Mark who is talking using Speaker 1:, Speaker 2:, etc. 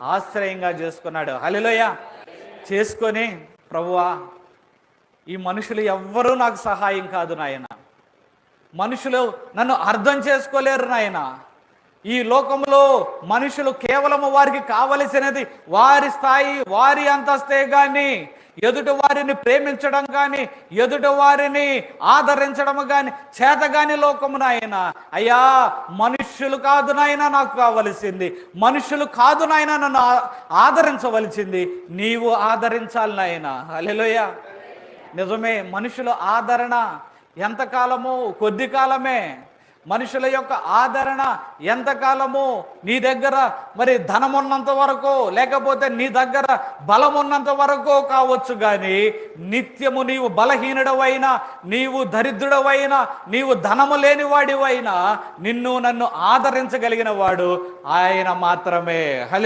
Speaker 1: ఆశ్రయంగా చేసుకున్నాడు. హలిలోయ చేసుకొని ప్రభువా ఈ మనుషులు ఎవ్వరూ నాకు సహాయం కాదు నాయన. మనుషులు నన్ను అర్థం చేసుకోలేరు నాయన. ఈ లోకంలో మనుషులు కేవలము వారికి కావలసినది వారి స్థాయి వారి అంతస్తే కానీ ఎదుటి వారిని ప్రేమించడం కానీ ఎదుటి వారిని ఆదరించడం కానీ చేతగాని లోకము నాయన. అయ్యా మనుష్యులు కాదు నాయన నాకు కావలసింది. మనుషులు కాదు నాయన నన్ను ఆదరించవలసింది. నీవు ఆదరించాలి నాయన. అలెలోయ నిజమే మనుషుల ఆదరణ ఎంతకాలము కొద్ది కాలమే మనుషుల యొక్క ఆదరణ ఎంతకాలము నీ దగ్గర మరి ధనం ఉన్నంత వరకు లేకపోతే నీ దగ్గర బలం ఉన్నంత వరకు కావచ్చు కానీ నిత్యము నీవు బలహీనుడవైనా నీవు దరిద్రుడవైనా నీవు ధనము లేనివాడివైనా నిన్ను నన్ను ఆదరించగలిగిన వాడు ఆయన మాత్రమే. హలి